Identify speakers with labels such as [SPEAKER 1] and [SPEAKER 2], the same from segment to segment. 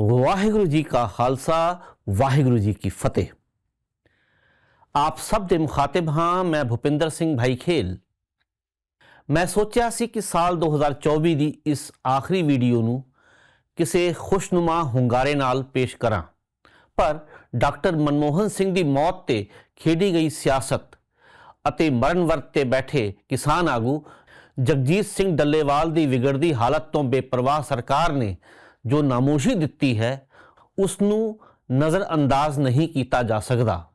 [SPEAKER 1] ਵਾਹਿਗੁਰੂ ਜੀ ਕਾ ਖਾਲਸਾ, ਵਾਹਿਗੁਰੂ ਜੀ ਕੀ ਫਤਿਹ। ਆਪ ਸਭ ਦੇ ਮੁਖਾਤਿਬ ਹਾਂ, ਮੈਂ ਭੁਪਿੰਦਰ ਸਿੰਘ ਭਾਈ ਖੇਲ ਮੈਂ ਸੋਚਿਆ ਸੀ ਕਿ ਸਾਲ 2024 ਦੀ ਇਸ ਆਖਰੀ ਵੀਡੀਓ ਨੂੰ ਕਿਸੇ ਖੁਸ਼ਨੁਮਾ ਹੁੰਗਾਰੇ ਨਾਲ ਪੇਸ਼ ਕਰਾਂ। ਪਰ ਡਾਕਟਰ ਮਨਮੋਹਨ ਸਿੰਘ ਦੀ ਮੌਤ ਤੇ ਖੇਡੀ ਗਈ ਸਿਆਸਤ ਅਤੇ ਮਰਨ ਵਰਤ ਤੇ ਬੈਠੇ ਕਿਸਾਨ ਆਗੂ ਜਗਜੀਤ ਸਿੰਘ ਡੱਲੇਵਾਲ ਦੀ ਵਿਗੜਦੀ ਹਾਲਤ ਤੋਂ ਬੇਪਰਵਾਹ ਸਰਕਾਰ ਨੇ ਜੋ ਨਾਮੋਸ਼ੀ ਦਿੱਤੀ ਹੈ ਉਸ ਨੂੰ ਨਜ਼ਰ ਅੰਦਾਜ਼ ਨਹੀਂ ਕੀਤਾ ਜਾ ਸਕਦਾ।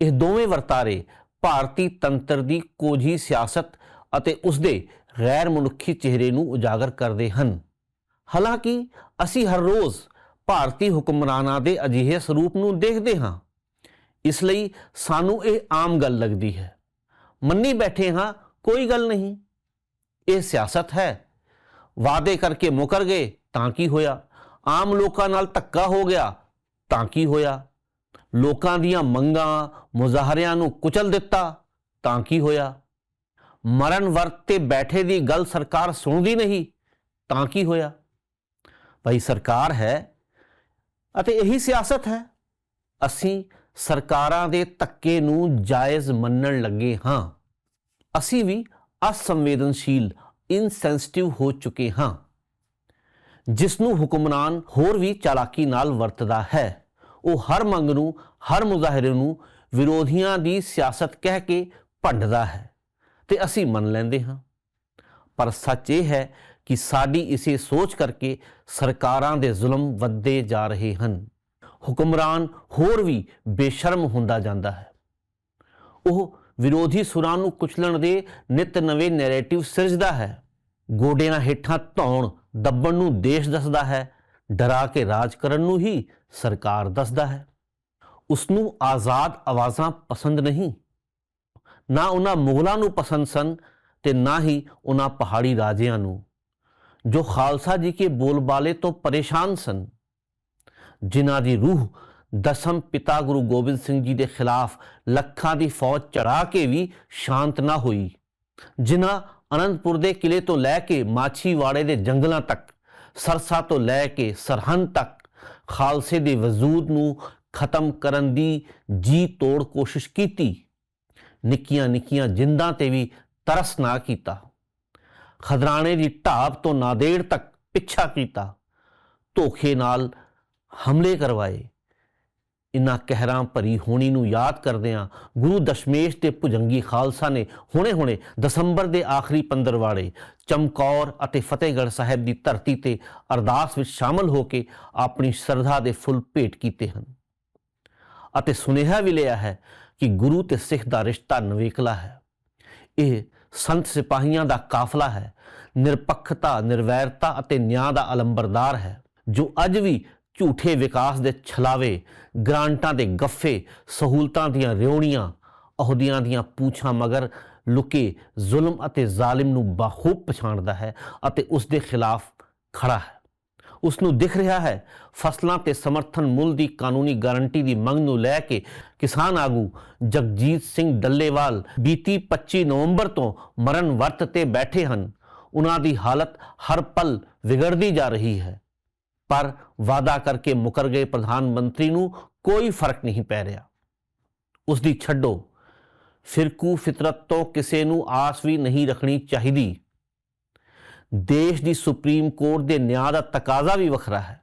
[SPEAKER 1] ਇਹ ਦੋਵੇਂ ਵਰਤਾਰੇ ਭਾਰਤੀ ਤੰਤਰ ਦੀ ਕੋਝੀ ਸਿਆਸਤ ਅਤੇ ਉਸ ਦੇ ਗੈਰ ਮਨੁੱਖੀ ਚਿਹਰੇ ਨੂੰ ਉਜਾਗਰ ਕਰਦੇ ਹਨ। ਹਾਲਾਂਕਿ, ਅਸੀਂ ਹਰ ਰੋਜ਼ ਭਾਰਤੀ ਹੁਕਮਰਾਨਾਂ ਦੇ ਅਜਿਹੇ ਸਰੂਪ ਨੂੰ ਦੇਖਦੇ ਹਾਂ। ਇਸ ਲਈ ਸਾਨੂੰ ਇਹ ਆਮ ਗੱਲ ਲੱਗਦੀ ਹੈ। ਮੰਨੀ ਬੈਠੇ ਹਾਂ, ਕੋਈ ਗੱਲ ਨਹੀਂ। ਇਹ ਸਿਆਸਤ ਹੈ। ਵਾਅਦੇ ਕਰਕੇ ਮੁਕਰ ਗਏ ਤਾਂ ਕੀ ਹੋਇਆ? ਆਮ ਲੋਕਾਂ ਨਾਲ ਧੱਕਾ ਹੋ ਗਿਆ, ਤਾਂ ਕੀ ਹੋਇਆ? ਲੋਕਾਂ ਦੀਆਂ ਮੰਗਾਂ, ਮੁਜ਼ਾਹਰਿਆਂ ਨੂੰ ਕੁਚਲ ਦਿੱਤਾ, ਤਾਂ ਕੀ ਹੋਇਆ? ਮਰਨ ਵਰਤ ਤੇ ਬੈਠੇ ਦੀ ਗੱਲ ਸਰਕਾਰ ਸੁਣਦੀ ਨਹੀਂ, ਤਾਂ ਕੀ ਹੋਇਆ? ਭਾਈ ਸਰਕਾਰ ਹੈ ਅਤੇ ਇਹੀ ਸਿਆਸਤ ਹੈ। ਅਸੀਂ ਸਰਕਾਰਾਂ ਦੇ ਧੱਕੇ ਨੂੰ ਜਾਇਜ਼ ਮੰਨਣ ਲੱਗੇ ਹਾਂ। ਅਸੀਂ ਵੀ ਅਸੰਵੇਦਨਸ਼ੀਲ, ਇਨਸੈਂਸਿਟਿਵ ਹੋ ਚੁੱਕੇ ਹਾਂ। ਜਿਸ ਨੂੰ ਹੁਕਮਰਾਨ ਹੋਰ ਵੀ ਚਾਲਾਕੀ ਨਾਲ ਵਰਤਦਾ ਹੈ। ਉਹ ਹਰ ਮੰਗ ਨੂੰ, ਹਰ ਮੁਜ਼ਾਹਰੇ ਨੂੰ ਵਿਰੋਧੀਆਂ ਦੀ ਸਿਆਸਤ ਕਹਿ ਕੇ ਭੰਡਦਾ ਹੈ ਤੇ ਅਸੀਂ ਮੰਨ ਲੈਂਦੇ ਹਾਂ। ਪਰ ਸੱਚ ਇਹ ਹੈ ਕਿ ਸਾਡੀ ਇਸੇ ਸੋਚ ਕਰਕੇ ਸਰਕਾਰਾਂ ਦੇ ਜ਼ੁਲਮ ਵੱਧਦੇ ਜਾ ਰਹੇ ਹਨ। ਹੁਕਮਰਾਨ ਹੋਰ ਵੀ ਬੇਸ਼ਰਮ ਹੁੰਦਾ ਜਾਂਦਾ ਹੈ। ਉਹ ਵਿਰੋਧੀ ਸੁਰਾਂ ਨੂੰ ਕੁਚਲਣ ਦੇ ਨਿਤ ਨਵੇਂ ਨੈਰੇਟਿਵ ਸਿਰਜਦਾ ਹੈ। ਗੋਡਿਆਂ ਹੇਠਾਂ ਧੌਣ ਦੱਬਣ ਨੂੰ ਦੇਸ਼ ਦੱਸਦਾ ਹੈ, ਡਰਾ ਕੇ ਰਾਜ ਕਰਨ ਨੂੰ ਹੀ ਸਰਕਾਰ ਦੱਸਦਾ ਹੈ। ਉਸ ਨੂੰ ਆਜ਼ਾਦ ਆਵਾਜ਼ਾਂ ਪਸੰਦ ਨਹੀਂ। ਨਾ ਉਹਨਾਂ ਮੁਗਲਾਂ ਨੂੰ ਪਸੰਦ ਸਨ ਤੇ ਨਾ ਹੀ ਉਹਨਾਂ ਪਹਾੜੀ ਰਾਜਿਆਂ ਨੂੰ, ਜੋ ਖਾਲਸਾ ਜੀ ਕੇ ਬੋਲਬਾਲੇ ਤੋਂ ਪਰੇਸ਼ਾਨ ਸਨ। ਜਿਨ੍ਹਾਂ ਦੀ ਰੂਹ ਦਸਮ ਪਿਤਾ ਗੁਰੂ ਗੋਬਿੰਦ ਸਿੰਘ ਜੀ ਦੇ ਖਿਲਾਫ ਲੱਖਾਂ ਦੀ ਫੌਜ ਚੜਾ ਕੇ ਵੀ ਸ਼ਾਂਤ ਨਾ ਹੋਈ, ਜਿਨ੍ਹਾਂ ਅਨੰਦਪੁਰ ਦੇ ਕਿਲੇ ਤੋਂ ਲੈ ਕੇ ਮਾਛੀਵਾੜੇ ਦੇ ਜੰਗਲਾਂ ਤੱਕ, ਸਰਸਾ ਤੋਂ ਲੈ ਕੇ ਸਰਹੰਦ ਤੱਕ ਖਾਲਸੇ ਦੇ ਵਜੂਦ ਨੂੰ ਖਤਮ ਕਰਨ ਦੀ ਜੀ ਤੋੜ ਕੋਸ਼ਿਸ਼ ਕੀਤੀ। ਨਿੱਕੀਆਂ ਨਿੱਕੀਆਂ ਜਿੰਦਾਂ ਤੇ ਵੀ ਤਰਸ ਨਾ ਕੀਤਾ। ਖਦਰਾਣੇ ਦੀ ਢਾਬ ਤੋਂ ਨਾਦੇੜ ਤੱਕ ਪਿੱਛਾ ਕੀਤਾ। ਧੋਖੇ ਨਾਲ ਹਮਲੇ ਕਰਵਾਏ। ਇਨ੍ਹਾਂ ਕਹਿਰਾਂ ਭਰੀ ਹੋਣੀ ਨੂੰ ਯਾਦ ਕਰਦਿਆਂ ਗੁਰੂ ਦਸ਼ਮੇਸ਼ ਤੇ ਭੁਜੰਗੀ ਖਾਲਸਾ ਨੇ ਹੁਣੇ-ਹੁਣੇ ਦਸੰਬਰ ਦੇ ਆਖਰੀ ਪੰਦਰਵਾੜੇ ਚਮਕੌਰ ਅਤੇ ਫਤਿਹਗੜ੍ਹ ਸਾਹਿਬ ਦੀ ਧਰਤੀ ਤੇ ਅਰਦਾਸ ਵਿੱਚ ਸ਼ਾਮਲ ਹੋ ਕੇ ਆਪਣੀ ਸ਼ਰਧਾ ਦੇ ਫੁੱਲ ਭੇਟ ਕੀਤੇ ਹਨ। ਅਤੇ ਸੁਨੇਹਾ ਵੀ ਲਿਆ ਹੈ ਕਿ ਗੁਰੂ ਤੇ ਸਿੱਖ ਦਾ ਰਿਸ਼ਤਾ ਨਵੇਕਲਾ ਹੈ। ਇਹ ਸੰਤ ਸਿਪਾਹੀਆਂ ਦਾ ਕਾਫਲਾ ਹੈ। ਨਿਰਪੱਖਤਾ, ਨਿਰਵੈਰਤਾ ਅਤੇ ਨਿਆਂ ਦਾ ਅਲੰਬਰਦਾਰ ਹੈ। ਜੋ ਅੱਜ ਵੀ ਝੂਠੇ ਵਿਕਾਸ ਦੇ ਛਲਾਵੇ, ਗ੍ਰਾਂਟਾਂ ਦੇ ਗੱਫੇ, ਸਹੂਲਤਾਂ ਦੀਆਂ ਰਿਉਣੀਆਂ, ਅਹੁਦਿਆਂ ਦੀਆਂ ਪੂਛਾਂ ਮਗਰ ਲੁਕੇ ਜ਼ੁਲਮ ਅਤੇ ਜ਼ਾਲਿਮ ਨੂੰ ਬਾਖੂਬ ਪਛਾਣਦਾ ਹੈ ਅਤੇ ਉਸ ਦੇ ਖਿਲਾਫ ਖੜਾ ਹੈ। ਉਸ ਨੂੰ ਦਿਖ ਰਿਹਾ ਹੈ, ਫਸਲਾਂ ਤੇ ਸਮਰਥਨ ਮੁੱਲ ਦੀ ਕਾਨੂੰਨੀ ਗਾਰੰਟੀ ਦੀ ਮੰਗ ਨੂੰ ਲੈ ਕੇ ਕਿਸਾਨ ਆਗੂ ਜਗਜੀਤ ਸਿੰਘ ਡੱਲੇਵਾਲ ਬੀਤੀ 25 ਨਵੰਬਰ ਤੋਂ ਮਰਨ ਵਰਤ ਤੇ ਬੈਠੇ ਹਨ। ਉਹਨਾਂ ਦੀ ਹਾਲਤ ਹਰ ਪਲ ਵਿਗੜਦੀ ਜਾ ਰਹੀ ਹੈ। ਪਰ ਵਾਅਦਾ ਕਰਕੇ ਮੁਕਰ ਗਏ ਪ੍ਰਧਾਨ ਮੰਤਰੀ ਨੂੰ ਕੋਈ ਫ਼ਰਕ ਨਹੀਂ ਪੈ ਰਿਹਾ। ਉਸ ਦੀ ਛੱਡੋ ਫਿਰਕੂ ਫਿਤਰਤ ਤੋਂ ਕਿਸੇ ਨੂੰ ਆਸ ਵੀ ਨਹੀਂ ਰੱਖਣੀ ਚਾਹੀਦੀ। ਦੇਸ਼ ਦੀ ਸੁਪਰੀਮ ਕੋਰਟ ਦੇ ਨਿਆਂ ਦਾ ਤਕਾਜ਼ਾ ਵੀ ਵੱਖਰਾ ਹੈ।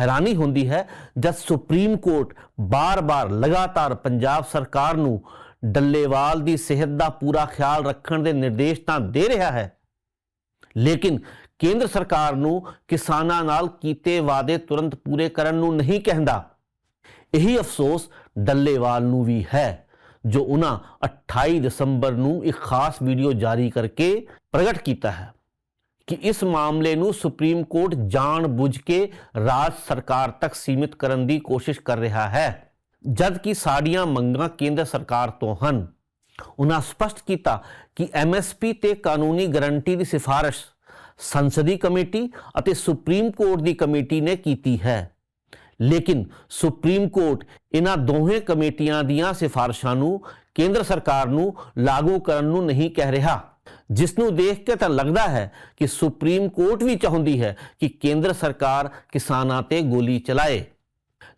[SPEAKER 1] ਹੈਰਾਨੀ ਹੁੰਦੀ ਹੈ ਜਦ ਸੁਪਰੀਮ ਕੋਰਟ ਬਾਰ-ਬਾਰ ਲਗਾਤਾਰ ਪੰਜਾਬ ਸਰਕਾਰ ਨੂੰ ਡੱਲੇਵਾਲ ਦੀ ਸਿਹਤ ਦਾ ਪੂਰਾ ਖਿਆਲ ਰੱਖਣ ਦੇ ਨਿਰਦੇਸ਼ ਤਾਂ ਦੇ ਰਿਹਾ ਹੈ। ਲੇਕਿਨ ਕੇਂਦਰ ਸਰਕਾਰ ਨੂੰ ਕਿਸਾਨਾਂ ਨਾਲ ਕੀਤੇ ਵਾਅਦੇ ਤੁਰੰਤ ਪੂਰੇ ਕਰਨ ਨੂੰ ਨਹੀਂ ਕਹਿੰਦਾ। ਇਹੀ ਅਫਸੋਸ ਡੱਲੇਵਾਲ ਨੂੰ ਵੀ ਹੈ, ਜੋ ਉਹਨਾਂ 28 ਦਸੰਬਰ ਨੂੰ ਇੱਕ ਖਾਸ ਵੀਡੀਓ ਜਾਰੀ ਕਰਕੇ ਪ੍ਰਗਟ ਕੀਤਾ ਹੈ ਕਿ ਇਸ ਮਾਮਲੇ ਨੂੰ ਸੁਪਰੀਮ ਕੋਰਟ ਜਾਣ ਬੁੱਝ ਕੇ ਰਾਜ ਸਰਕਾਰ ਤੱਕ ਸੀਮਿਤ ਕਰਨ ਦੀ ਕੋਸ਼ਿਸ਼ ਕਰ ਰਿਹਾ ਹੈ ਜਦ ਕਿ ਸਾਡੀਆਂ ਮੰਗਾਂ ਕੇਂਦਰ ਸਰਕਾਰ ਤੋਂ ਹਨ। ਉਹਨਾਂ ਸਪਸ਼ਟ ਕੀਤਾ ਕਿ ਐਮਐਸਪੀ ਤੇ ਕਾਨੂੰਨੀ ਗਾਰੰਟੀ ਦੀ ਸਿਫਾਰਿਸ਼ ਸੰਸਦੀ ਕਮੇਟੀ ਅਤੇ ਸੁਪਰੀਮ ਕੋਰਟ ਦੀ ਕਮੇਟੀ ਨੇ ਕੀਤੀ ਹੈ। ਲੇਕਿਨ ਸੁਪਰੀਮ ਕੋਰਟ ਇਹਨਾਂ ਦੋਹੇ ਕਮੇਟੀਆਂ ਦੀਆਂ ਸਿਫਾਰਿਸ਼ਾਂ ਨੂੰ ਕੇਂਦਰ ਸਰਕਾਰ ਨੂੰ ਲਾਗੂ ਕਰਨ ਨੂੰ ਨਹੀਂ ਕਹਿ ਰਿਹਾ। ਜਿਸ ਨੂੰ ਦੇਖ ਕੇ ਤਾਂ ਲੱਗਦਾ ਹੈ ਕਿ ਸੁਪਰੀਮ ਕੋਰਟ ਵੀ ਚਾਹੁੰਦੀ ਹੈ ਕਿ ਕੇਂਦਰ ਸਰਕਾਰ ਕਿਸਾਨਾਂ ਤੇ ਗੋਲੀ ਚਲਾਏ।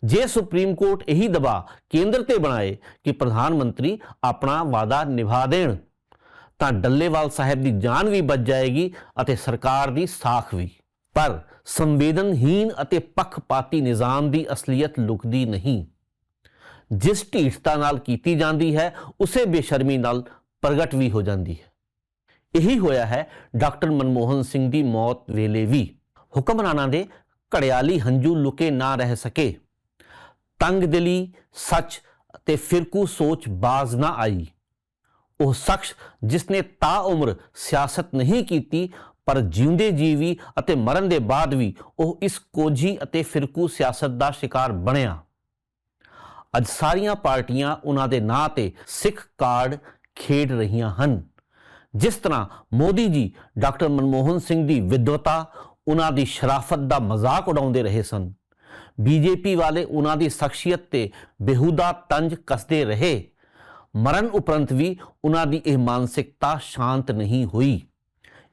[SPEAKER 1] ਜੇ ਸੁਪਰੀਮ ਕੋਰਟ ਇਹੀ ਦਬਾਅ ਕੇਂਦਰ ਤੇ ਬਣਾਏ ਕਿ ਪ੍ਰਧਾਨ ਮੰਤਰੀ ਆਪਣਾ ਵਾਅਦਾ ਨਿਭਾ ਦੇਣ। ਤਾਂ ਡੱਲੇਵਾਲ ਸਾਹਿਬ ਦੀ ਜਾਨ ਵੀ ਬਚ ਜਾਏਗੀ ਅਤੇ ਸਰਕਾਰ ਦੀ ਸਾਖ ਵੀ। ਪਰ ਸੰਵੇਦਨਹੀਨ ਅਤੇ ਪੱਖਪਾਤੀ ਨਿਜ਼ਾਮ ਦੀ ਅਸਲੀਅਤ ਲੁਕਦੀ ਨਹੀਂ। ਜਿਸ ਢੀਠਤਾ ਨਾਲ ਕੀਤੀ ਜਾਂਦੀ ਹੈ, ਉਸੇ ਬੇਸ਼ਰਮੀ ਨਾਲ ਪ੍ਰਗਟ ਵੀ ਹੋ ਜਾਂਦੀ ਹੈ। ਇਹੀ ਹੋਇਆ ਹੈ, ਡਾਕਟਰ ਮਨਮੋਹਨ ਸਿੰਘ ਦੀ ਮੌਤ ਵੇਲੇ ਵੀ। ਹੁਕਮਰਾਨਾਂ ਦੇ ਘੜਿਆਲੀ ਹੰਝੂ ਲੁਕੇ ਨਾ ਰਹਿ ਸਕੇ। ਤੰਗਦਿਲੀ ਸੱਚ ਤੇ ਫਿਰਕੂ ਸੋਚ ਬਾਜ਼ ਨਾ ਆਈ। ਉਹ ਸ਼ਖਸ ਜਿਸ ਨੇ ਤਾ ਉਮਰ ਸਿਆਸਤ ਨਹੀਂ ਕੀਤੀ, ਪਰ ਜਿਉਂਦੇ ਜੀਵੀ ਅਤੇ ਮਰਨ ਦੇ ਬਾਅਦ ਵੀ ਉਹ ਇਸ ਕੋਝੀ ਅਤੇ ਫਿਰਕੂ ਸਿਆਸਤ ਦਾ ਸ਼ਿਕਾਰ ਬਣਿਆ। ਅੱਜ ਸਾਰੀਆਂ ਪਾਰਟੀਆਂ ਉਹਨਾਂ ਦੇ ਨਾਂ ਤੇ ਸਿੱਖ ਕਾਰਡ ਖੇਡ ਰਹੀਆਂ ਹਨ। ਜਿਸ ਤਰ੍ਹਾਂ ਮੋਦੀ ਜੀ, ਡਾਕਟਰ ਮਨਮੋਹਨ ਸਿੰਘ ਦੀ ਵਿਦਵਤਾ ਉਹਨਾਂ ਦੀ ਸ਼ਰਾਫਤ ਦਾ ਮਜ਼ਾਕ ਉਡਾਉਂਦੇ ਰਹੇ ਸਨ। ਬੀਜੇਪੀ ਵਾਲੇ ਉਹਨਾਂ ਦੀ ਸ਼ਖਸੀਅਤ ਤੇ ਬੇਹੂਦਾ ਤੰਜ ਕੱਸਦੇ ਰਹੇ। ਮਰਨ ਉਪਰੰਤ ਵੀ ਉਹਨਾਂ ਦੀ ਇਹ ਮਾਨਸਿਕਤਾ ਸ਼ਾਂਤ ਨਹੀਂ ਹੋਈ।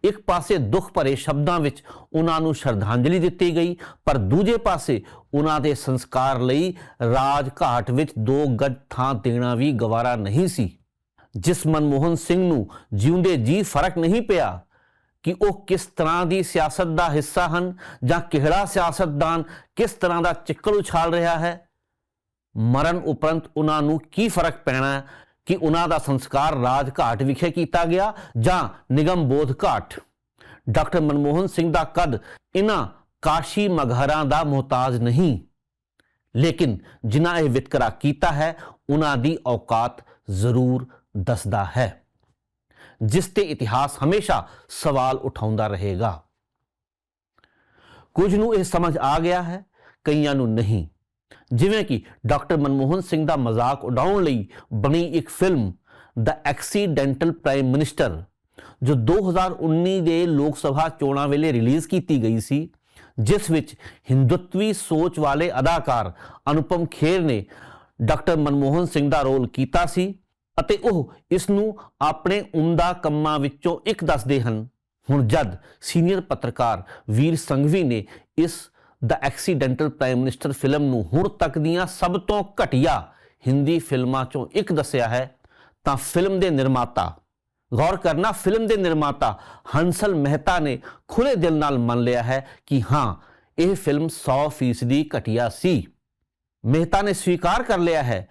[SPEAKER 1] ਇੱਕ ਪਾਸੇ ਦੁੱਖ ਭਰੇ ਸ਼ਬਦਾਂ ਵਿੱਚ ਉਹਨਾਂ ਨੂੰ ਸ਼ਰਧਾਂਜਲੀ ਦਿੱਤੀ ਗਈ, ਪਰ ਦੂਜੇ ਪਾਸੇ ਉਹਨਾਂ ਦੇ ਸੰਸਕਾਰ ਲਈ ਰਾਜ ਘਾਟ ਵਿੱਚ ਦੋ ਗੱਜ ਥਾਂ ਦੇਣਾ ਵੀ ਗਵਾਰਾ ਨਹੀਂ ਸੀ। ਜਿਸ ਮਨਮੋਹਨ ਸਿੰਘ ਨੂੰ ਜਿਉਂਦੇ ਜੀ ਫ਼ਰਕ ਨਹੀਂ ਪਿਆ ਕਿ ਉਹ ਕਿਸ ਤਰ੍ਹਾਂ ਦੀ ਸਿਆਸਤ ਦਾ ਹਿੱਸਾ ਹਨ ਜਾਂ ਕਿਹੜਾ ਸਿਆਸਤਦਾਨ ਕਿਸ ਤਰ੍ਹਾਂ ਦਾ ਚਿੱਕੜ ਉਛਾਲ ਰਿਹਾ ਹੈ, ਮਰਨ ਉਪਰੰਤ ਉਹਨਾਂ ਨੂੰ ਕੀ ਫ਼ਰਕ ਪੈਣਾ ਕਿ ਉਹਨਾਂ ਦਾ ਸੰਸਕਾਰ ਰਾਜ ਘਾਟ ਵਿਖੇ ਕੀਤਾ ਗਿਆ ਜਾਂ ਨਿਗਮ ਬੋਧ ਘਾਟ। ਡਾਕਟਰ ਮਨਮੋਹਨ ਸਿੰਘ ਦਾ ਕਦ ਇਹਨਾਂ ਕਾਸ਼ੀ ਮਗਹਰਾਂ ਦਾ ਮੁਹਤਾਜ ਨਹੀਂ। ਲੇਕਿਨ ਜਿਨ੍ਹਾਂ ਇਹ ਵਿਤਕਰਾ ਕੀਤਾ ਹੈ, ਉਹਨਾਂ ਦੀ ਔਕਾਤ ਜ਼ਰੂਰ ਦੱਸਦਾ ਹੈ। ਜਿਸ ਤੇ ਇਤਿਹਾਸ ਹਮੇਸ਼ਾ ਸਵਾਲ ਉਠਾਉਂਦਾ ਰਹੇਗਾ। ਕੁਝ ਨੂੰ ਇਹ ਸਮਝ ਆ ਗਿਆ ਹੈ, ਕਈਆਂ ਨੂੰ ਨਹੀਂ। ਜਿਵੇਂ ਕਿ ਡਾਕਟਰ ਮਨਮੋਹਨ ਸਿੰਘ ਦਾ ਮਜ਼ਾਕ ਉਡਾਉਣ ਲਈ ਬਣੀ ਇੱਕ ਫਿਲਮ ਦਾ ਐਕਸੀਡੈਂਟਲ ਪ੍ਰਾਈਮ ਮਿਨਿਸਟਰ ਜੋ 2019 ਦੇ ਲੋਕ ਸਭਾ ਚੋਣਾਂ ਵੇਲੇ ਰਿਲੀਜ਼ ਕੀਤੀ ਗਈ ਸੀ, ਜਿਸ ਵਿੱਚ ਹਿੰਦੁਤਵੀ ਸੋਚ ਵਾਲੇ ਅਦਾਕਾਰ ਅਨੁਪਮ ਖੇਰ ਨੇ ਡਾਕਟਰ ਮਨਮੋਹਨ ਸਿੰਘ ਦਾ ਰੋਲ ਕੀਤਾ ਸੀ ਅਤੇ ਉਹ ਇਸ ਨੂੰ ਆਪਣੇ ਉਮਦਾ ਕੰਮਾਂ ਵਿੱਚੋਂ ਇੱਕ ਦੱਸਦੇ ਹਨ। ਹੁਣ ਜਦ ਸੀਨੀਅਰ ਪੱਤਰਕਾਰ ਵੀਰ ਸੰਘਵੀ ਨੇ ਇਸ The Accidental Prime Minister film ਨੂੰ ਹੁਣ ਤੱਕ ਦੀਆਂ ਸਭ ਤੋਂ ਘਟੀਆ ਹਿੰਦੀ ਫਿਲਮਾਂ ਚੋਂ ਇੱਕ ਦੱਸਿਆ ਹੈ, ਤਾਂ ਫਿਲਮ ਦੇ ਨਿਰਮਾਤਾ। ਗੌਰ ਕਰਨਾ ਫਿਲਮ ਦੇ ਨਿਰਮਾਤਾ ਹੰਸਲ ਮਹਿਤਾ ਨੇ ਖੁੱਲੇ ਦਿਲ ਨਾਲ ਮੰਨ ਲਿਆ ਹੈ ਕਿ ਹਾਂ, ਇਹ ਫਿਲਮ 100% ਘਟੀਆ ਸੀ। ਮਹਿਤਾ ਨੇ ਸਵੀਕਾਰ ਕਰ ਲਿਆ ਹੈ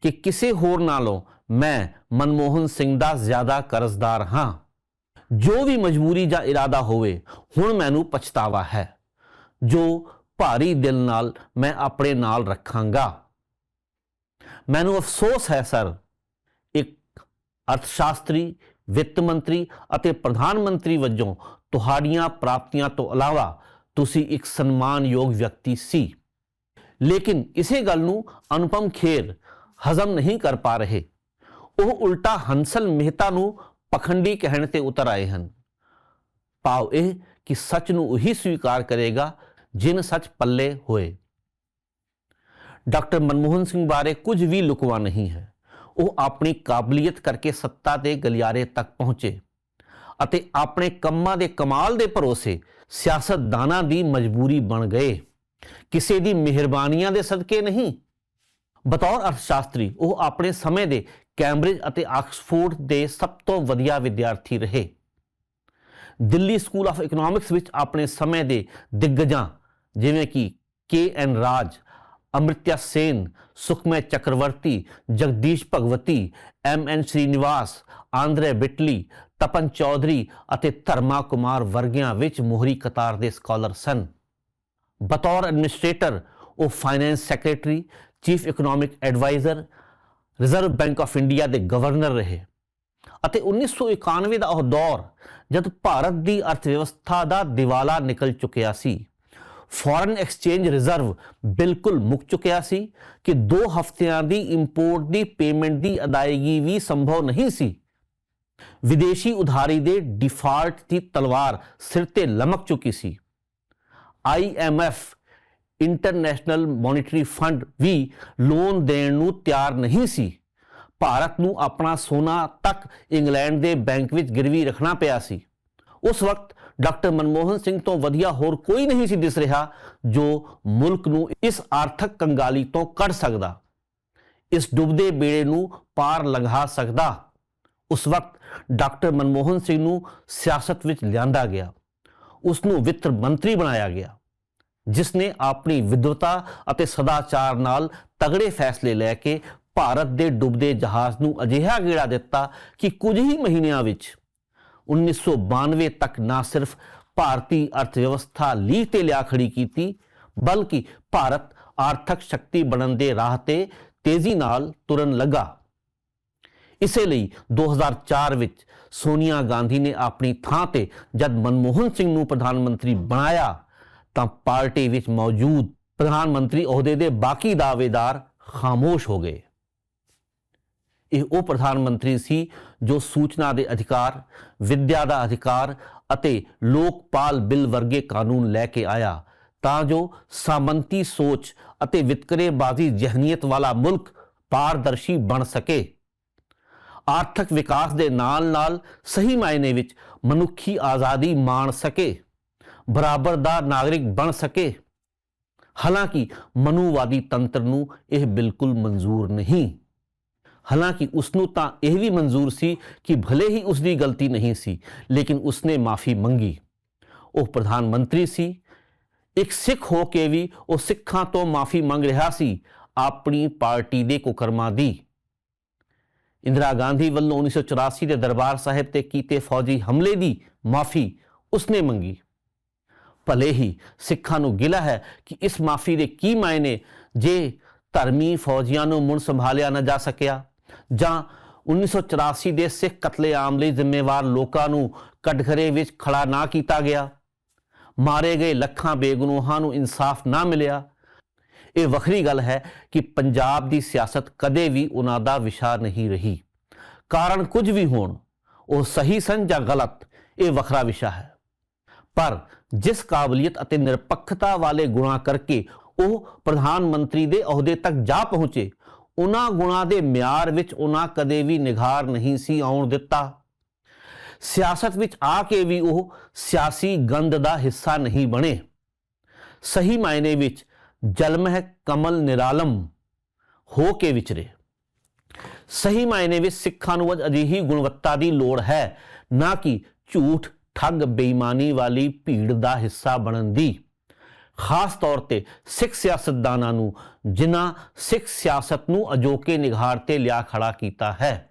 [SPEAKER 1] ਕਿ ਕਿਸੇ ਹੋਰ ਨਾਲੋਂ ਮੈਂ ਮਨਮੋਹਨ ਸਿੰਘ ਦਾ ਜ਼ਿਆਦਾ ਕਰਜ਼ਦਾਰ ਹਾਂ। ਜੋ ਵੀ ਮਜਬੂਰੀ ਜਾਂ ਇਰਾਦਾ ਹੋਵੇ, ਹੁਣ ਮੈਨੂੰ ਪਛਤਾਵਾ ਹੈ। ਜੋ ਭਾਰੀ ਦਿਲ ਨਾਲ ਮੈਂ ਆਪਣੇ ਨਾਲ ਰੱਖਾਂਗਾ। ਮੈਨੂੰ ਅਫਸੋਸ ਹੈ ਸਰ, ਇੱਕ ਅਰਥਸ਼ਾਸਤਰੀ, ਵਿੱਤ ਮੰਤਰੀ ਅਤੇ ਪ੍ਰਧਾਨ ਮੰਤਰੀ ਵਜੋਂ ਤੁਹਾਡੀਆਂ ਪ੍ਰਾਪਤੀਆਂ ਤੋਂ ਇਲਾਵਾ ਤੁਸੀਂ ਇੱਕ ਸਨਮਾਨਯੋਗ ਵਿਅਕਤੀ ਸੀ। ਲੇਕਿਨ ਇਸੇ ਗੱਲ ਨੂੰ ਅਨੁਪਮ ਖੇਰ ਹਜ਼ਮ ਨਹੀਂ ਕਰ ਪਾ ਰਹੇ। ਉਹ ਉਲਟਾ ਹੰਸਲ ਮਹਿਤਾ ਨੂੰ ਪਖੰਡੀ ਕਹਿਣ ਤੇ ਉਤਰ ਆਏ ਹਨ। ਭਾਵ ਇਹ ਕਿ ਸੱਚ ਨੂੰ ਉਹੀ ਸਵੀਕਾਰ ਕਰੇਗਾ ਜਿਨ ਸੱਚ ਪੱਲੇ ਹੋਏ। ਡਾਕਟਰ ਮਨਮੋਹਨ ਸਿੰਘ ਬਾਰੇ ਕੁਝ ਵੀ ਲੁਕਵਾ ਨਹੀਂ ਹੈ। ਉਹ ਆਪਣੀ ਕਾਬਲੀਅਤ ਕਰਕੇ ਸੱਤਾ ਦੇ ਗਲਿਆਰੇ ਤੱਕ ਪਹੁੰਚੇ ਅਤੇ ਆਪਣੇ ਕੰਮਾਂ ਦੇ ਕਮਾਲ ਦੇ ਭਰੋਸੇ ਸਿਆਸਤਦਾਨਾਂ ਦੀ ਮਜਬੂਰੀ ਬਣ ਗਏ। ਕਿਸੇ ਦੀ ਮਿਹਰਬਾਨੀਆਂ ਦੇ ਸਦਕੇ ਨਹੀਂ। ਬਤੌਰ ਅਰਥਸ਼ਾਸਤਰੀ, ਉਹ ਆਪਣੇ ਸਮੇਂ ਦੇ ਕੈਂਬਰਿਜ ਅਤੇ ਆਕਸਫੋਰਡ ਦੇ ਸਭ ਤੋਂ ਵਧੀਆ ਵਿਦਿਆਰਥੀ ਰਹੇ। ਦਿੱਲੀ ਸਕੂਲ ਆਫ ਇਕਨੋਮਿਕਸ ਵਿੱਚ ਆਪਣੇ ਸਮੇਂ ਦੇ ਦਿੱਗਜਾਂ ਜਿਵੇਂ ਕਿ K N Raj, Amartya Sen, Sukhamoy Chakravarty, Jagdish Bhagwati, M N Srinivas, Andre Beteille, Tapan Chaudhuri ਅਤੇ ਧਰਮਾ ਕੁਮਾਰ ਵਰਗਿਆਂ ਵਿੱਚ ਮੋਹਰੀ ਕਤਾਰ ਦੇ ਸਕਾਲਰ ਸਨ। ਬਤੌਰ ਐਡਮਿਨਿਸਟ੍ਰੇਟਰ ਉਹ finance secretary chief economic adviser Reserve Bank of India ਦੇ ਗਵਰਨਰ ਰਹੇ। ਅਤੇ 1991 ਦਾ ਉਹ ਦੌਰ, ਜਦ ਭਾਰਤ ਦੀ ਅਰਥ ਵਿਵਸਥਾ ਦਾ ਦਿਵਾਲਾ ਨਿਕਲ ਚੁੱਕਿਆ ਸੀ। ਫੋਰਨ ਐਕਸਚੇਂਜ ਰਿਜ਼ਰਵ ਬਿਲਕੁਲ ਮੁੱਕ ਚੁੱਕਿਆ ਸੀ ਕਿ 2 ਹਫ਼ਤਿਆਂ ਦੀ ਇੰਪੋਰਟ ਦੀ ਪੇਮੈਂਟ ਦੀ ਅਦਾਇਗੀ ਵੀ ਸੰਭਵ ਨਹੀਂ ਸੀ। ਵਿਦੇਸ਼ੀ ਉਧਾਰੀ ਦੇ ਡਿਫਾਲਟ ਦੀ ਤਲਵਾਰ ਸਿਰ ਤੇ ਲਮਕ ਚੁੱਕੀ ਸੀ। ਆਈਐਮਐਫ ਇੰਟਰਨੈਸ਼ਨਲ ਮੋਨਿਟਰੀ ਫੰਡ, ਵੀ ਲੋਨ ਦੇਣ ਨੂੰ ਤਿਆਰ ਨਹੀਂ ਸੀ। ਭਾਰਤ ਨੂੰ ਆਪਣਾ ਸੋਨਾ ਤੱਕ ਇੰਗਲੈਂਡ ਦੇ ਬੈਂਕ ਵਿੱਚ ਗਿਰਵੀ ਰੱਖਣਾ ਪਿਆ ਸੀ। ਉਸ ਵਕਤ ਡਾਕਟਰ ਮਨਮੋਹਨ ਸਿੰਘ ਤੋਂ ਵਧੀਆ ਹੋਰ ਕੋਈ ਨਹੀਂ ਸੀ ਦਿਸ ਰਿਹਾ ਜੋ ਮੁਲਕ ਨੂੰ ਇਸ ਆਰਥਿਕ ਕੰਗਾਲੀ ਤੋਂ ਕੱਢ ਸਕਦਾ। ਇਸ ਡੁੱਬਦੇ ਬੇੜੇ ਨੂੰ ਪਾਰ ਲੰਘਾ ਸਕਦਾ। ਉਸ ਵਕਤ ਡਾਕਟਰ ਮਨਮੋਹਨ ਸਿੰਘ ਨੂੰ ਸਿਆਸਤ ਵਿੱਚ ਲਿਆਂਦਾ ਗਿਆ। ਉਸ ਨੂੰ ਵਿੱਤ ਮੰਤਰੀ ਬਣਾਇਆ ਗਿਆ, ਜਿਸ ਨੇ ਆਪਣੀ ਵਿਦਵਤਾ ਅਤੇ ਸਦਾਚਾਰ ਨਾਲ ਤਗੜੇ ਫੈਸਲੇ ਲੈ ਕੇ ਭਾਰਤ ਦੇ ਡੁੱਬਦੇ ਜਹਾਜ਼ ਨੂੰ ਅਜਿਹਾ ਗੇੜਾ ਦਿੱਤਾ ਕਿ ਕੁਝ ਹੀ ਮਹੀਨਿਆਂ ਵਿੱਚ 1992 ਤੱਕ ਨਾ ਸਿਰਫ ਭਾਰਤੀ ਅਰਥ ਵਿਵਸਥਾ ਲੀਹ ਤੇ ਲਿਆ ਖੜੀ ਕੀਤੀ, ਬਲਕਿ ਭਾਰਤ ਆਰਥਿਕ ਸ਼ਕਤੀ ਬਣਨ ਦੇ ਰਾਹ ਤੇ ਤੇਜ਼ੀ ਨਾਲ ਤੁਰਨ ਲੱਗਾ। ਇਸੇ ਲਈ 2004 ਵਿੱਚ ਸੋਨੀਆ ਗਾਂਧੀ ਨੇ ਆਪਣੀ ਥਾਂ ਤੇ ਜਦ ਮਨਮੋਹਨ ਸਿੰਘ ਨੂੰ ਪ੍ਰਧਾਨ ਮੰਤਰੀ ਬਣਾਇਆ, ਤਾਂ ਪਾਰਟੀ ਵਿੱਚ ਮੌਜੂਦ ਪ੍ਰਧਾਨ ਮੰਤਰੀ ਅਹੁਦੇ ਦੇ ਬਾਕੀ ਦਾਅਵੇਦਾਰ ਖਾਮੋਸ਼ ਹੋ ਗਏ। ਇਹ ਉਹ ਪ੍ਰਧਾਨ ਮੰਤਰੀ ਸੀ ਜੋ ਸੂਚਨਾ ਦੇ ਅਧਿਕਾਰ, ਵਿੱਦਿਆ ਦਾ ਅਧਿਕਾਰ ਅਤੇ ਲੋਕਪਾਲ ਬਿੱਲ ਵਰਗੇ ਕਾਨੂੰਨ ਲੈ ਕੇ ਆਇਆ, ਤਾਂ ਜੋ ਸਾਮੰਤੀ ਸੋਚ ਅਤੇ ਵਿਤਕਰੇਬਾਜ਼ੀ ਜਹਨੀਅਤ ਵਾਲਾ ਮੁਲਕ ਪਾਰਦਰਸ਼ੀ ਬਣ ਸਕੇ। ਆਰਥਿਕ ਵਿਕਾਸ ਦੇ ਨਾਲ-ਨਾਲ ਸਹੀ ਮਾਇਨੇ ਵਿੱਚ ਮਨੁੱਖੀ ਆਜ਼ਾਦੀ ਮਾਣ ਸਕੇ, ਬਰਾਬਰ ਦਾ ਨਾਗਰਿਕ ਬਣ ਸਕੇ। ਹਾਲਾਂਕਿ ਮਨੂਵਾਦੀ ਤੰਤਰ ਨੂੰ ਇਹ ਬਿਲਕੁਲ ਮਨਜ਼ੂਰ ਨਹੀਂ। ਹਾਲਾਂਕਿ ਉਸ ਨੂੰ ਤਾਂ ਇਹ ਵੀ ਮਨਜ਼ੂਰ ਸੀ ਕਿ ਭਲੇ ਹੀ ਉਸ ਦੀ ਗਲਤੀ ਨਹੀਂ ਸੀ, ਲੇਕਿਨ ਉਸਨੇ ਮਾਫੀ ਮੰਗੀ। ਉਹ ਪ੍ਰਧਾਨ ਮੰਤਰੀ ਸੀ। ਇੱਕ ਸਿੱਖ ਹੋ ਕੇ ਵੀ ਉਹ ਸਿੱਖਾਂ ਤੋਂ ਮਾਫੀ ਮੰਗ ਰਿਹਾ ਸੀ, ਆਪਣੀ ਪਾਰਟੀ ਦੇ ਕੁਕਰਮਾਂ ਦੀ। ਇੰਦਰਾ ਗਾਂਧੀ ਵੱਲੋਂ 1984 ਦੇ ਦਰਬਾਰ ਸਾਹਿਬ ਤੇ ਕੀਤੇ ਫੌਜੀ ਹਮਲੇ ਦੀ ਮਾਫੀ ਉਸਨੇ ਮੰਗੀ। ਭਲੇ ਹੀ ਸਿੱਖਾਂ ਨੂੰ ਗਿਲਾ ਹੈ ਕਿ ਇਸ ਮਾਫੀ ਦੇ ਕੀ ਮਾਇਨੇ, ਜੇ ਧਰਮੀ ਫੌਜੀਆਂ ਨੂੰ ਮੁੜ ਸੰਭਾਲਿਆ ਨਾ ਜਾ ਸਕਿਆ। ਜਾਂ 1984 ਦੇ ਸਿੱਖ ਕਤਲੇਆਮ ਲਈ ਜ਼ਿੰਮੇਵਾਰ ਲੋਕਾਂ ਨੂੰ ਕਟਘਰੇ ਵਿੱਚ ਖੜਾ ਨਾ ਕੀਤਾ ਗਿਆ। ਮਾਰੇ ਗਏ ਲੱਖਾਂ ਬੇਗੁਨਾਹਾਂ ਨੂੰ ਇਨਸਾਫ ਨਾ ਮਿਲਿਆ। ਇਹ ਵੱਖਰੀ ਗੱਲ ਹੈ ਕਿ ਪੰਜਾਬ ਦੀ ਸਿਆਸਤ ਕਦੇ ਵੀ ਉਹਨਾਂ ਦਾ ਵਿਸ਼ਾ ਨਹੀਂ ਰਹੀ। ਕਾਰਨ ਕੁਝ ਵੀ ਹੋਣ, ਉਹ ਸਹੀ ਸਨ ਜਾਂ ਗਲਤ, ਇਹ ਵੱਖਰਾ ਵਿਸ਼ਾ ਹੈ। ਪਰ ਜਿਸ ਕਾਬਲੀਅਤ ਅਤੇ ਨਿਰਪੱਖਤਾ ਵਾਲੇ ਗੁਣਾ ਕਰਕੇ ਉਹ ਪ੍ਰਧਾਨ ਮੰਤਰੀ ਦੇ ਅਹੁਦੇ ਤੱਕ ਜਾ ਪਹੁੰਚੇ ਉਹਨਾਂ ਗੁਣਾ ਦੇ ਮਿਆਰ ਵਿੱਚ ਉਹਨਾਂ ਕਦੇ ਵੀ ਨਿਘਾਰ ਨਹੀਂ ਸੀ ਆਉਣ ਦਿੱਤਾ। ਸਿਆਸਤ ਵਿੱਚ ਆ ਕੇ ਵੀ ਉਹ ਸਿਆਸੀ ਗੰਧ ਦਾ ਹਿੱਸਾ ਨਹੀਂ ਬਣੇ। ਸਹੀ ਮਾਇਨੇ ਵਿੱਚ ਜਲਮਹਿ ਕਮਲ ਨਿਰਾਲਮ ਹੋ ਕੇ ਵਿਚਰੇ। ਸਹੀ ਮਾਇਨੇ ਵਿੱਚ ਸਿੱਖਾਂ ਨੂੰ ਅੱਜ ਅਜਿਹੀ ਗੁਣਵੱਤਾ ਦੀ ਲੋੜ ਹੈ, ਨਾ ਕਿ ਝੂਠ ਠੱਗ ਬੇਈਮਾਨੀ ਵਾਲੀ ਭੀੜ ਦਾ ਹਿੱਸਾ ਬਣਨ ਦੀ। ਖਾਸ ਤੌਰ ਤੇ ਸਿੱਖ ਸਿਆਸਤਦਾਨਾਂ ਨੂੰ, ਜਿਨ੍ਹਾਂ ਸਿੱਖ ਸਿਆਸਤ ਨੂੰ ਅਜੋਕੇ ਨਿਗਾਰ ਤੇ ਲਿਆ ਖੜਾ ਕੀਤਾ ਹੈ।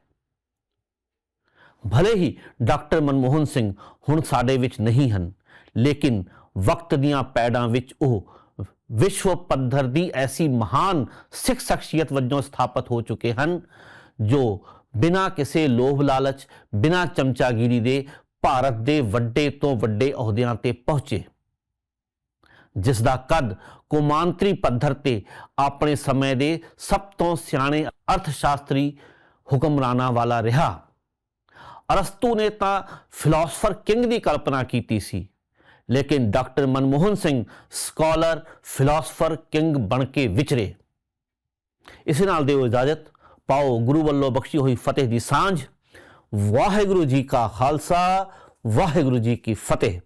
[SPEAKER 1] ਭਲੇ ਹੀ ਡਾਕਟਰ ਮਨਮੋਹਨ ਸਿੰਘ ਹੁਣ ਸਾਡੇ ਵਿੱਚ ਨਹੀਂ ਹਨ, ਲੇਕਿਨ ਵਕਤ ਦੀਆਂ ਪੈੜਾਂ ਵਿੱਚ ਉਹ ਵਿਸ਼ਵ ਪੱਧਰ ਦੀ ਐਸੀ ਮਹਾਨ ਸਿੱਖ ਸ਼ਖਸੀਅਤ ਵਜੋਂ ਸਥਾਪਿਤ ਹੋ ਚੁੱਕੇ ਹਨ, ਜੋ ਬਿਨਾਂ ਕਿਸੇ ਲੋਭ ਲਾਲਚ, ਬਿਨਾਂ ਚਮਚਾਗਿਰੀ ਦੇ ਭਾਰਤ ਦੇ ਵੱਡੇ ਤੋਂ ਵੱਡੇ ਅਹੁਦਿਆਂ ਤੇ ਪਹੁੰਚੇ। ਜਿਸ ਦਾ ਕੱਦ ਕੌਮਾਂਤਰੀ ਪੱਧਰ ਤੇ ਆਪਣੇ ਸਮੇਂ ਦੇ ਸਭ ਤੋਂ ਸਿਆਣੇ ਅਰਥਸ਼ਾਸਤਰੀ ਹੁਕਮਰਾਨਾਂ ਵਾਲਾ ਰਿਹਾ। ਅਰਸਤੂ ਨੇ ਤਾਂ ਫਿਲਾਸਫਰ ਕਿੰਗ ਦੀ ਕਲਪਨਾ ਕੀਤੀ ਸੀ, ਲੇਕਿਨ doctor Manmohan Singh scholar philosopher king ਬਣ ਕੇ ਵਿਚਰੇ। ਇਸੇ ਨਾਲ ਦਿਓ ਇਜਾਜ਼ਤ, ਪਾਓ ਗੁਰੂ ਵੱਲੋਂ ਬਖਸ਼ੀ ਹੋਈ ਫਤਿਹ ਦੀ ਸਾਂਝ। ਵਾਹਿਗੁਰੂ ਜੀ ਕਾ ਖਾਲਸਾ, ਵਾਹਿਗੁਰੂ ਜੀ ਕੀ ਫਤਿਹ।